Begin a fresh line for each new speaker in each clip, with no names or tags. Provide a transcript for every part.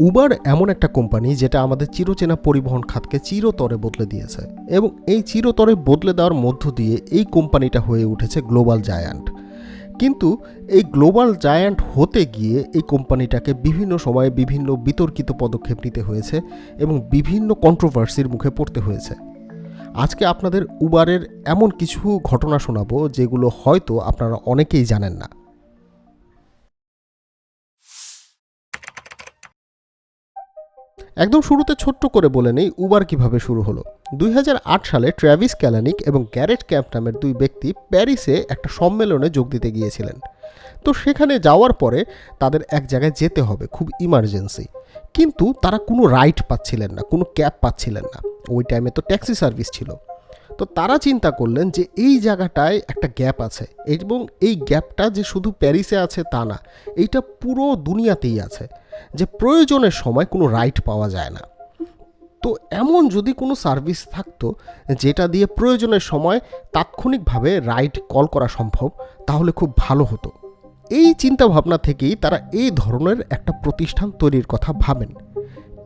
Uber এমন একটা company যেটা আমাদের চিরচেনা পরিবহন খাতকে চিরতরে বদলে দিয়েছে এবং এই চিরতরে বদলে দেওয়ার মধ্য দিয়ে এই কোম্পানিটা হয়ে উঠেছে গ্লোবাল জায়ান্ট কিন্তু এই গ্লোবাল জায়ান্ট হতে গিয়ে এই কোম্পানিটাকে বিভিন্ন সময়ে বিভিন্ন বিতর্কিত পদক্ষেপ নিতে হয়েছে এবং বিভিন্ন কন্ট্রোভার্সির মুখে পড়তে হয়েছে। আজকে আপনাদের উবারের এমন কিছু ঘটনা শোনাবো যেগুলো হয়তো আপনারা অনেকেই জানেন না। একদম শুরুতে ছোট্ট করে বলে নেই উবার কীভাবে শুরু হলো। দুই হাজার আট সালে ট্র্যাভিস ক্যালানিক এবং গ্যারেট ক্যাম্প নামের দুই ব্যক্তি প্যারিসে একটা সম্মেলনে যোগ দিতে গিয়েছিলেন। তো সেখানে যাওয়ার পরে তাদের এক জায়গায় যেতে হবে, খুব ইমার্জেন্সি কিন্তু তারা কোনো রাইড পাচ্ছিলেন না, কোনো ক্যাব পাচ্ছিলেন না। ওই টাইমে তো ট্যাক্সি সার্ভিস ছিল। তো তারা চিন্তা করলেন যে এই জায়গাটায় একটা গ্যাপ আছে এবং এই গ্যাপটা যে শুধু প্যারিসে আছে তা না, এইটা পুরো দুনিয়াতেই আছে। যে প্রয়োজনের সময় কোনো রাইট পাওয়া যায় না। তো এমন যদি কোনো সার্ভিস থাকতো যেটা দিয়ে প্রয়োজনের সময় তাৎক্ষণিকভাবে রাইট কল করা সম্ভব, তাহলে খুব ভালো হতো। এই চিন্তাভাবনা থেকেই তারা এই ধরনের একটা প্রতিষ্ঠান তৈরির কথা ভাবেন।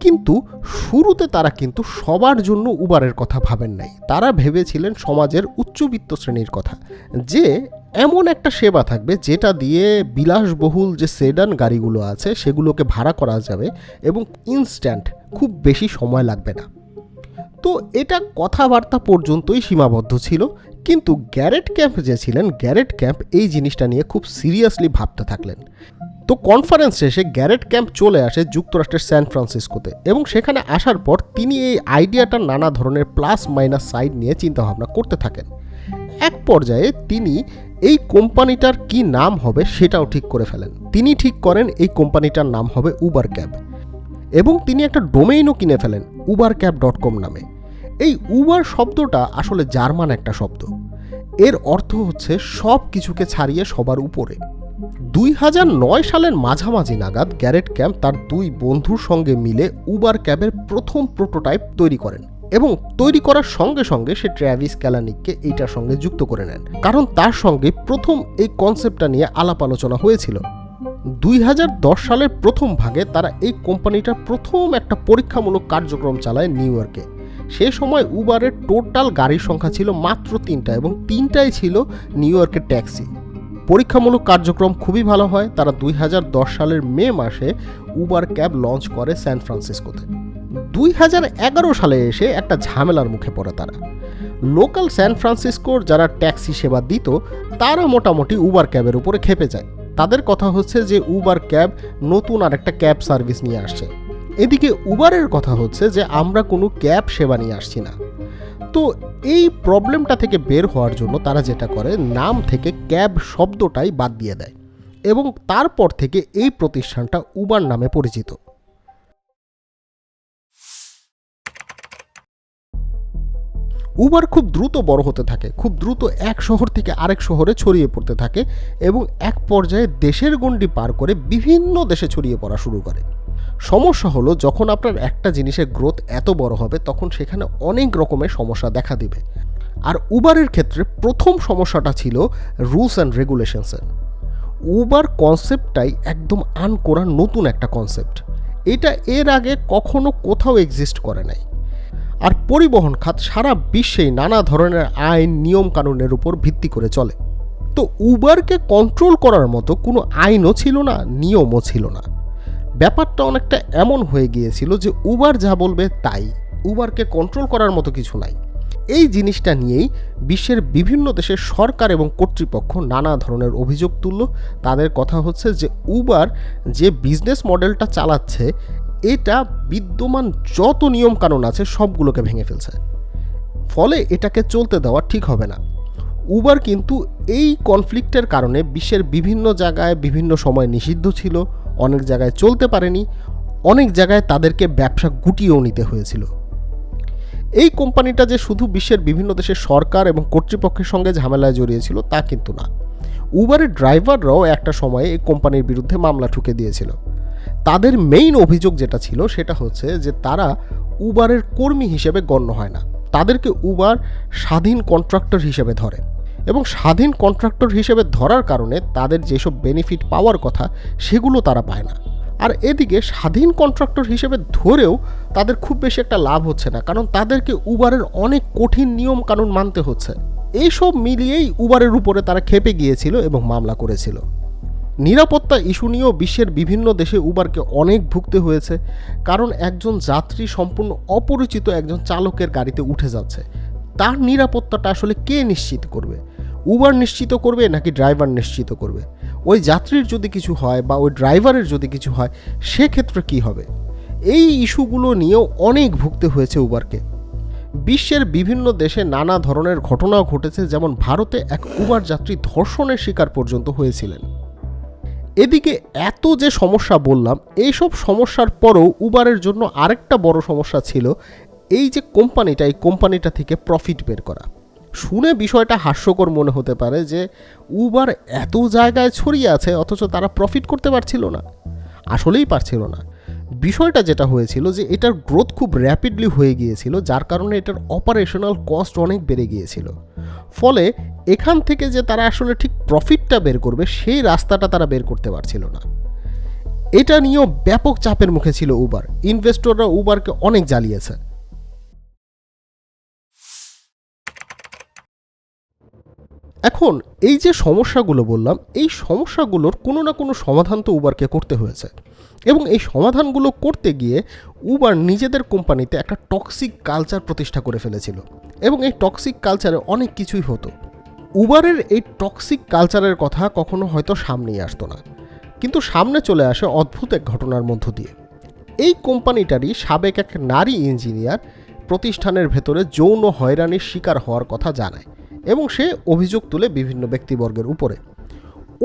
কিন্তু শুরুতে তারা কিন্তু সবার জন্য উবারের কথা ভাবেন নাই। তারা ভেবেছিলেন সমাজের উচ্চবিত্ত শ্রেণির কথা। যে এমন একটা সেবা থাকবে যেটা দিয়ে বিলাসবহুল যে সেডান গাড়িগুলো আছে সেগুলোকে ভাড়া করা যাবে এবং ইনস্ট্যান্ট খুব বেশি সময় লাগবে না। তো এটা কথাবার্তা পর্যন্তই সীমাবদ্ধ ছিল। কিন্তু গ্যারেট ক্যাম্প যে ছিলেন, গ্যারেট ক্যাম্প এই জিনিসটা নিয়ে খুব সিরিয়াসলি ভাবতে থাকলেন। তো কনফারেন্স শেষে গ্যারেট ক্যাম্প চলে আসে যুক্তরাষ্ট্রের স্যান ফ্রান্সিসকোতে এবং সেখানে আসার পর তিনি এই আইডিয়াটার নানা ধরনের প্লাস মাইনাস সাইড নিয়ে চিন্তাভাবনা করতে থাকেন। এক পর্যায়ে তিনি এই কোম্পানিটার কি নাম হবে সেটাও ঠিক করে ফেলেন। তিনি ঠিক করেন এই কোম্পানিটার নাম হবে উবার ক্যাব এবং তিনি একটা ডোমেইনও কিনে ফেলেন উবার ক্যাব ডট কম নামে। এই উবার শব্দটা আসলে জার্মান একটা শব্দ। এর অর্থ হচ্ছে সব কিছুকে ছাড়িয়ে সবার উপরে। দুই হাজার নয় সালের মাঝামাঝি নাগাদ গ্যারেট ক্যাম্প তার দুই বন্ধুর সঙ্গে মিলে উবার ক্যাবের প্রথম প্রোটোটাইপ তৈরি করেন এবং তৈরি করার সঙ্গে সঙ্গে সে ট্র্যাভিস ক্যালানিককে এইটার সঙ্গে যুক্ত করে নেন। কারণ তার সঙ্গে প্রথম এই কনসেপ্টটা নিয়ে আলাপ আলোচনা হয়েছিল। দুই হাজার দশ সালের প্রথম ভাগে তারা এই কোম্পানিটার প্রথম একটা পরীক্ষামূলক কার্যক্রম চালায় নিউ ইয়র্কে। সে সময় উবারের টোটাল গাড়ির সংখ্যা ছিল মাত্র তিনটা এবং তিনটাই ছিল নিউ ইয়র্কের ট্যাক্সি। পরীক্ষামূলক কার্যক্রম খুবই ভালো হয়। তারা দুই হাজার দশ সালের মে মাসে উবার ক্যাব লঞ্চ করে স্যান ফ্রান্সিসকোতে। দুই হাজার এগারো সালে এসে একটা ঝামেলার মুখে পড়ে তারা। লোকাল স্যান ফ্রান্সিসকোর যারা ট্যাক্সি সেবা দিত, তারা মোটামুটি উবার ক্যাবের উপরে খেপে যায়। তাদের কথা হচ্ছে যে, উবার ক্যাব নতুন আর একটা ক্যাব সার্ভিস নিয়ে আসছে। এদিকে উবারের কথা হচ্ছে যে, আমরা কোনো ক্যাব সেবা নিয়ে আসছি না। তো এই প্রবলেমটা থেকে বের হওয়ার জন্য তারা যেটা করে, নাম থেকে ক্যাব শব্দটাই বাদ দিয়ে দেয় এবং তারপর থেকে এই প্রতিষ্ঠানটা উবার নামে পরিচিত। উবার খুব দ্রুত বড় হতে থাকে, খুব দ্রুত এক শহর থেকে আরেক শহরে ছড়িয়ে পড়তে থাকে এবং এক পর্যায়ে দেশের গণ্ডি পার করে বিভিন্ন দেশে ছড়িয়ে পড়া শুরু করে। সমস্যা হলো যখন আপনার একটা জিনিসের গ্রোথ এত বড় হবে, তখন সেখানে অনেক রকমের সমস্যা দেখা দিবে। আর উবারের ক্ষেত্রে প্রথম সমস্যাটা ছিল রুলস অ্যান্ড রেগুলেশনসের উবার কনসেপ্টটাই একদম আনকোরা নতুন একটা কনসেপ্ট এটা এর আগে কখনো কোথাও এক্সিস্ট করে নাই। আর পরিবহন খাত সারা বিশ্বেই নানা ধরনের আইন নিয়ম কানুনের উপর ভিত্তি করে চলে। তো উবারকে কন্ট্রোল করার মতো কোনো আইনও ছিল না, নিয়মও ছিল না। ব্যাপারটা অনেকটা এমন হয়ে গিয়েছিল যে উবার যা বলবে তাই। উবারকে কন্ট্রোল করার মতো কিছু নাই। এই জিনিসটা নিয়েই বিশ্বের বিভিন্ন দেশের সরকার এবং কর্তৃপক্ষ নানা ধরনের অভিযোগ তুলল। তাদের কথা হচ্ছে যে উবার যে বিজনেস মডেলটা চালাচ্ছে, এটা বিদ্যমান যত নিয়মকানুন আছে সবগুলোকে ভেঙে ফেলছে। ফলে এটাকে চলতে দেওয়া ঠিক হবে না। উবার কিন্তু এই কনফ্লিক্টের কারণে বিশ্বের বিভিন্ন জায়গায় বিভিন্ন সময় নিষিদ্ধ ছিল। অনেক জায়গায় চলতে পারেনি, অনেক জায়গায় তাদেরকে ব্যবসা গুটিয়েও নিতে হয়েছিল। এই কোম্পানিটা যে শুধু বিশ্বের বিভিন্ন দেশের সরকার এবং কর্তৃপক্ষের সঙ্গে ঝামেলায় জড়িয়েছিল তা কিন্তু না। উবারের ড্রাইভাররাও একটা সময়ে এই কোম্পানির বিরুদ্ধে মামলা ঠুকে দিয়েছিল। তাদের মেইন অভিযোগ যেটা ছিল সেটা হচ্ছে যে তারা উবারের কর্মী হিসেবে গণ্য হয় না। তাদেরকে উবার স্বাধীন কন্ট্রাক্টর হিসেবে ধরে। এবং স্বাধীন কন্ট্রাক্টর হিসেবে ধরার কারণে তাদের যেসব বেনিফিট পাওয়ার কথা সেগুলো তারা পায় না। আর এদিকে স্বাধীন কন্ট্রাক্টর হিসেবে ধরেও তাদের খুব বেশি একটা লাভ হচ্ছে না, কারণ তাদেরকে উবারের অনেক কঠিন নিয়ম কানুন মানতে হচ্ছে। এইসব মিলিয়েই উবারের উপরে তারা খেপে গিয়েছিল এবং মামলা করেছিল। নিরাপত্তা ইস্যু নিয়েও বিশ্বের বিভিন্ন দেশে উবারকে অনেক ভুগতে হয়েছে, কারণ একজন যাত্রী সম্পূর্ণ অপরিচিত একজন চালকের গাড়িতে উঠে যাচ্ছে। তার নিরাপত্তাটা আসলে কে নিশ্চিত করবে? উবার নিশ্চিত করবে নাকি ড্রাইভার নিশ্চিত করবে? ওই যাত্রীর যদি কিছু হয় বা ওই ড্রাইভারের যদি কিছু হয়, সেক্ষেত্রে কি হবে? এই ইস্যুগুলো নিয়েও অনেক ভুগতে হয়েছে উবারকে বিশ্বের বিভিন্ন দেশে নানা ধরনের ঘটনাও ঘটেছে, যেমন ভারতে এক উবার যাত্রী ধর্ষণের শিকার পর্যন্ত হয়েছিলেন। এদিকে এত যে সমস্যা বললাম, এইসব সমস্যার পরও উবারের জন্য আরেকটা বড় সমস্যা ছিল, এই যে কোম্পানিটা, এই কোম্পানিটা থেকে প্রফিট বের করা। শুনে বিষয়টা হাস্যকর মনে হতে পারে যে উবার এত জায়গায় ছড়িয়ে আছে, অথচ তারা প্রফিট করতে পারছিল না। আসলেই পারছিল না। বিষয়টা যেটা হয়েছিল যে এটার গ্রোথ খুব র্যাপিডলি হয়ে গিয়েছিল, যার কারণে এটার অপারেশনাল কস্ট অনেক বেড়ে গিয়েছিল। ফলে এখান থেকে যে তারা আসলে ঠিক প্রফিটটা বের করবে, সেই রাস্তাটা তারা বের করতে পারছিল না। এটা নিয়েও ব্যাপক চাপের মুখে ছিল উবার। ইনভেস্টররা উবারকে অনেক জ্বালিয়েছে। এখন এই যে সমস্যাগুলো বললাম, এই সমস্যাগুলোর কোনো না কোনো সমাধান তো উবারকে করতে হয়েছে। এবং এই সমাধানগুলো করতে গিয়ে উবার নিজেদের কোম্পানিতে একটা টক্সিক কালচার প্রতিষ্ঠা করে ফেলেছিল। এবং এই টক্সিক কালচারে অনেক কিছুই হতো। উবারের এই টক্সিক কালচারের কথা কখনো হয়তো সামনেই আসতো না। কিন্তু সামনে চলে আসে অদ্ভুত এক ঘটনার মধ্য দিয়ে। এই কোম্পানিটারই সাবেক এক নারী ইঞ্জিনিয়ার প্রতিষ্ঠানের ভেতরে যৌন হয়রানির শিকার হওয়ার কথা জানায়। এবং সে অভিযোগ তুলে বিভিন্ন ব্যক্তিবর্গের উপরে।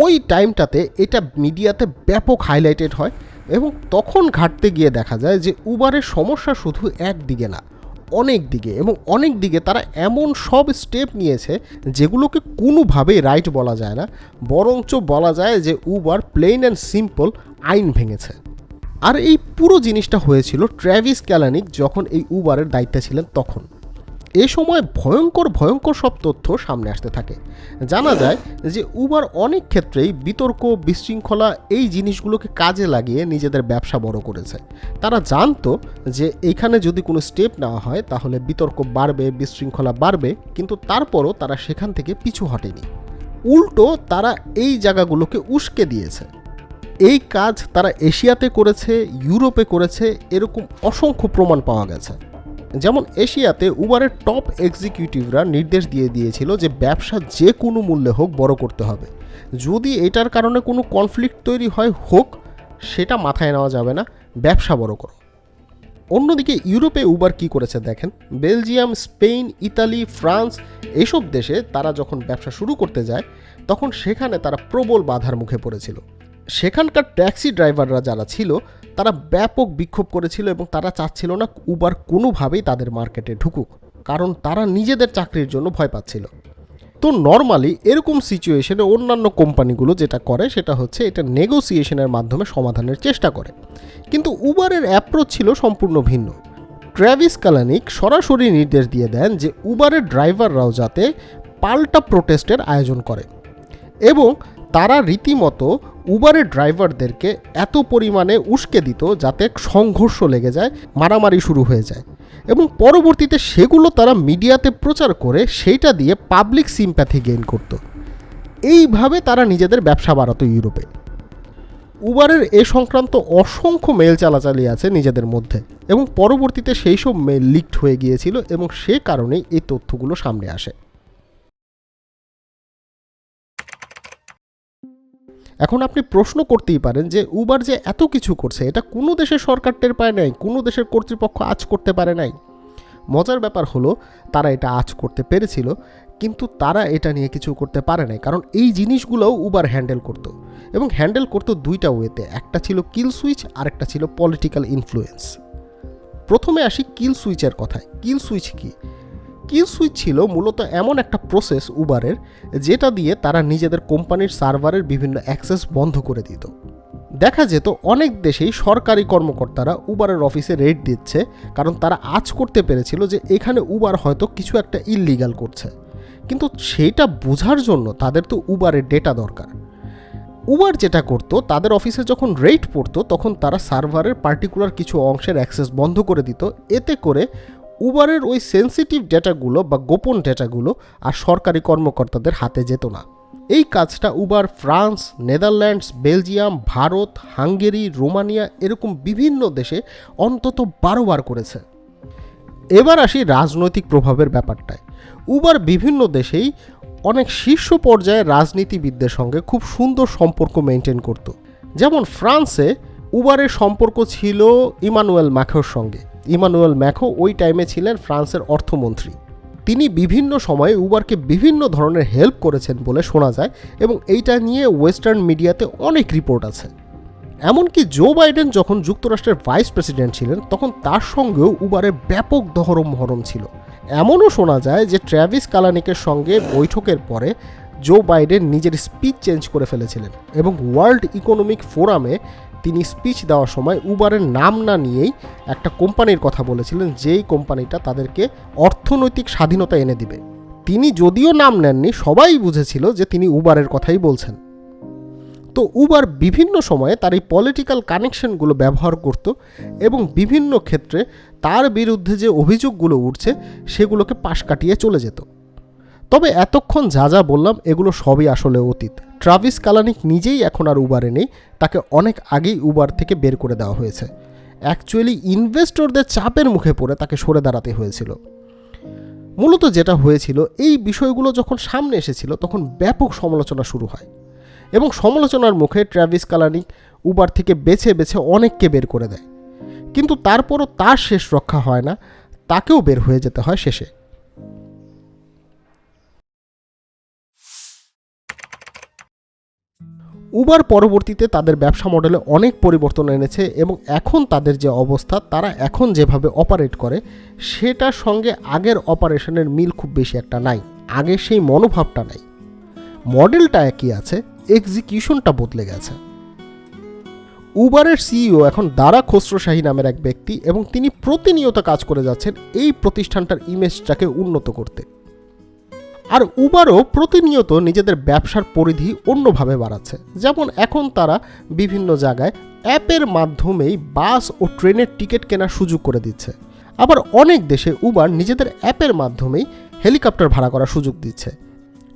ওই টাইমটাতে এটা মিডিয়াতে ব্যাপক হাইলাইটেড হয় এবং তখন ঘাটতে গিয়ে দেখা যায় যে উবারের সমস্যা শুধু একদিকে না, অনেক দিকে এবং অনেক দিকে তারা এমন সব স্টেপ নিয়েছে যেগুলোকে কোনোভাবেই রাইট বলা যায় না, বরঞ্চ বলা যায় যে উবার প্লেন অ্যান্ড সিম্পল আইন ভেঙেছে। আর এই পুরো জিনিসটা হয়েছিল ট্র্যাভিস ক্যালানিক যখন এই উবারের দায়িত্বে ছিলেন তখন। এ সময় ভয়ঙ্কর ভয়ঙ্কর সব তথ্য সামনে আসতে থাকে। জানা যায় যে উবার অনেক ক্ষেত্রেই বিতর্ক, বিশৃঙ্খলা এই জিনিসগুলোকে কাজে লাগিয়ে নিজেদের ব্যবসা বড় করেছে। তারা জানতো যে এইখানে যদি কোনো স্টেপ নেওয়া হয়, তাহলে বিতর্ক বাড়বে, বিশৃঙ্খলা বাড়বে, কিন্তু তারপরও তারা সেখান থেকে পিছু হটেনি। উল্টো তারা এই জায়গাগুলোকে উস্কে দিয়েছে। এই কাজ তারা এশিয়াতে করেছে, ইউরোপে করেছে, এরকম অসংখ্য প্রমাণ পাওয়া গেছে। যেমন এশিয়াতে উবারের টপ এক্সিকিউটিভরা নির্দেশ দিয়ে দিয়েছিল যে ব্যবসা যে কোনো মূল্যে হোক বড় করতে হবে। যদি এটার কারণে কোনো কনফ্লিক্ট তৈরি হয়, হোক, সেটা মাথায় নেওয়া যাবে না, ব্যবসা বড় করো। অন্যদিকে ইউরোপে উবার কি করেছে দেখেন? বেলজিয়াম, স্পেন, ইতালি, ফ্রান্স এসব দেশে তারা যখন ব্যবসা শুরু করতে যায়, তখন সেখানে তারা প্রবল বাধার মুখে পড়েছিল। সেখানকার ট্যাক্সি ড্রাইভাররা যারা ছিল, তারা ব্যাপক বিক্ষোভ করেছিল এবং তারা চাচ্ছিল না উবার কোনোভাবেই তাদের মার্কেটে ঢুকুক, কারণ তারা নিজেদের চাকরির জন্য ভয় পাচ্ছিল। তো নর্মালি এরকম সিচুয়েশনে অন্যান্য কোম্পানিগুলো যেটা করে, সেটা হচ্ছে এটা নেগোসিয়েশনের মাধ্যমে সমাধানের চেষ্টা করে। কিন্তু উবারের অ্যাপ্রোচ ছিল সম্পূর্ণ ভিন্ন। ট্র্যাভিস কালানিক সরাসরি নির্দেশ দিয়ে দেন যে উবারের ড্রাইভাররাও যাতে পাল্টা প্রোটেস্টের আয়োজন করে। এবং তারা রীতিমতো উবারের ড্রাইভারদেরকে এত পরিমাণে উস্কে দিত যাতে সংঘর্ষ লেগে যায়, মারামারি শুরু হয়ে যায়। এবং পরবর্তীতে সেগুলো তারা মিডিয়াতে প্রচার করে সেইটা দিয়ে পাবলিক সিম্প্যাথি গেইন করত। এইভাবে তারা নিজেদের ব্যবসা বাড়াতো ইউরোপে। উবারের এ সংক্রান্ত অসংখ্য মেল চালাচালি আছে নিজেদের মধ্যে এবং পরবর্তীতে সেই সব মেল লিকড হয়ে গিয়েছিল এবং সে কারণেই এই তথ্যগুলো সামনে আসে। এখন আপনি প্রশ্ন করতেই পারেন যে উবার যে এত কিছু করছে, এটা কোনো দেশের সরকার টের পায় নাই, কোনো দেশের কর্তৃপক্ষ আজ করতে পারে নাই। মজার ব্যাপার হলো, তারা এটা আজ করতে পেরেছিল, কিন্তু তারা এটা নিয়ে কিছু করতে পারে নাই, কারণ এই জিনিসগুলোও উবার হ্যান্ডেল করতো। এবং হ্যান্ডেল করতো দুইটা ওয়েতে, একটা ছিল কিল সুইচ আর একটা ছিল পলিটিক্যাল ইনফ্লুয়েন্স। প্রথমে আসি কিল সুইচের কথায়। কিল সুইচ কি? কিল সুইচ ছিল মূলত এমন একটা প্রসেস উবারের যেটা দিয়ে তারা নিজেদের কোম্পানির সার্ভারের বিভিন্ন অ্যাক্সেস বন্ধ করে দিত। দেখা যেত অনেক দেশেই সরকারি কর্মকর্তারা উবারের অফিসে রেড দিচ্ছে, কারণ তারা আজ করতে পেরেছিল যে এখানে উবার হয়তো কিছু একটা ইললিগাল করছে। কিন্তু সেটা বোঝার জন্য তাদের তো উবারের ডেটা দরকার। উবার যেটা করতো, তাদের অফিসে যখন রেট পড়তো, তখন তারা সার্ভারের পার্টিকুলার কিছু অংশের অ্যাক্সেস বন্ধ করে দিত। এতে করে উবারের ওই সেন্সিটিভ ডেটাগুলো বা গোপন ডেটাগুলো আর সরকারি কর্মকর্তাদের হাতে যেত না। এই কাজটা Uber, France, Netherlands, Belgium, Bharat, Hungary, Romania এরকম বিভিন্ন দেশে অন্তত বারোবার করেছে। এবার আসি রাজনৈতিক প্রভাবের ব্যাপারটায়। উবার বিভিন্ন দেশেই অনেক শীর্ষ পর্যায়ে রাজনীতিবিদদের সঙ্গে খুব সুন্দর সম্পর্ক মেনটেন করত। যেমন ফ্রান্সে উবারের সম্পর্ক ছিল ইমানুয়েল ম্যাখোর সঙ্গে। ইমানুয়েল ম্যাখো ওই টাইমে ছিলেন ফ্রান্সের অর্থমন্ত্রী। তিনি বিভিন্ন সময়ে উবারকে বিভিন্ন ধরনের হেল্প করেছেন বলে শোনা যায় এবং এইটা নিয়ে ওয়েস্টার্ন মিডিয়াতে অনেক রিপোর্ট আছে। এমনকি জো বাইডেন যখন যুক্তরাষ্ট্রের ভাইস প্রেসিডেন্ট ছিলেন, তখন তার সঙ্গেও উবারের ব্যাপক দহরম মহরম ছিল। এমনও শোনা যায় যে ট্র্যাভিস কালানিকের সঙ্গে বৈঠকের পরে জো বাইডেন নিজের স্পিচ চেঞ্জ করে ফেলেছিলেন এবং ওয়ার্ল্ড ইকোনমিক ফোরামে তিনি স্পিচ দেওয়ার সময় উবারের নাম না নিয়েই একটা কোম্পানির কথা বলেছিলেন, যেই কোম্পানিটা তাদেরকে অর্থনৈতিক স্বাধীনতা এনে দিবে। তিনি যদিও নাম নেননি, সবাই বুঝেছিল যে তিনি উবারের কথাই বলছেন। তো উবার বিভিন্ন সময়ে তার এই পলিটিক্যাল কানেকশনগুলো ব্যবহার করত এবং বিভিন্ন ক্ষেত্রে তার বিরুদ্ধে যে অভিযোগগুলো উঠছে, সেগুলোকে পাশ কাটিয়ে চলে যেত। তবে এতক্ষণ যা যা বললাম, এগুলো সবই আসলে অতীত। ট্রাভিস কালানিক নিজেই এখন আর উবারে নেই, তাকে অনেক আগেই উবার থেকে বের করে দেওয়া হয়েছে। অ্যাকচুয়ালি ইনভেস্টরদের চাপের মুখে পড়ে তাকে সরে দাঁড়াতে হয়েছিল। মূলত যেটা হয়েছিল, এই বিষয়গুলো যখন সামনে এসেছিল, তখন ব্যাপক সমালোচনা শুরু হয়। এবং সমালোচনার মুখে ট্র্যাভিস কালানিক উবার থেকে বেছে বেছে অনেককে বের করে দেয়। কিন্তু তারপরও তার শেষ রক্ষা হয় না, তাকেও বের হয়ে যেতে হয় শেষে। উবার পরবর্তীতে তাদের ব্যবসা মডেলে অনেক পরিবর্তন এনেছে এবং এখন তাদের যে অবস্থা, তারা এখন যেভাবে অপারেট করে, সেটার সঙ্গে আগের অপারেশনের মিল খুব বেশি একটা নাই। আগে সেই মনোভাবটা নাই। মডেলটা একই আছে এক্সিকিউশনটা বদলে গেছে। উবারের সিইও এখন দারা খসরো নামের এক ব্যক্তি এবং তিনি প্রতিনিয়ত কাজ করে যাচ্ছেন এই প্রতিষ্ঠানটার ইমেজটাকে উন্নত করতে। আর উবারও প্রতিনিয়ত নিজেদের ব্যবসার পরিধি অন্যভাবে বাড়াচ্ছে। যেমন এখন তারা বিভিন্ন জায়গায় অ্যাপের মাধ্যমেই বাস ও ট্রেনের টিকিট কেনার সুযোগ করে দিচ্ছে। আবার অনেক দেশে উবার নিজেদের অ্যাপের মাধ্যমেই হেলিকপ্টার ভাড়া করার সুযোগ দিচ্ছে।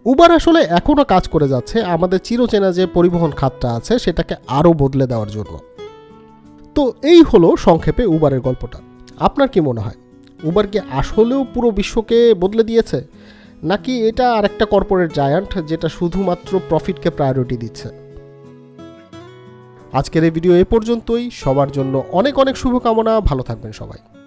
উবার আসলে এখনও কাজ করে যাচ্ছে, আমাদের চিরচেনা যে পরিবহন খাতটা আছে সেটাকে আরও বদলে দেওয়ার জন্য। তো এই হলো সংক্ষেপে উবারের গল্পটা। আপনার কি মনে হয়? উবার কি আসলেও পুরো বিশ্বকে বদলে দিয়েছে? নাকি এটা আরেকটা কর্পোরেট জায়ান্ট যেটা শুধুমাত্র প্রফিটকে প্রায়োরিটি দিচ্ছে? আজকের এই ভিডিও এ পর্যন্তই। সবার জন্য অনেক অনেক শুভকামনা। ভালো থাকবেন সবাই।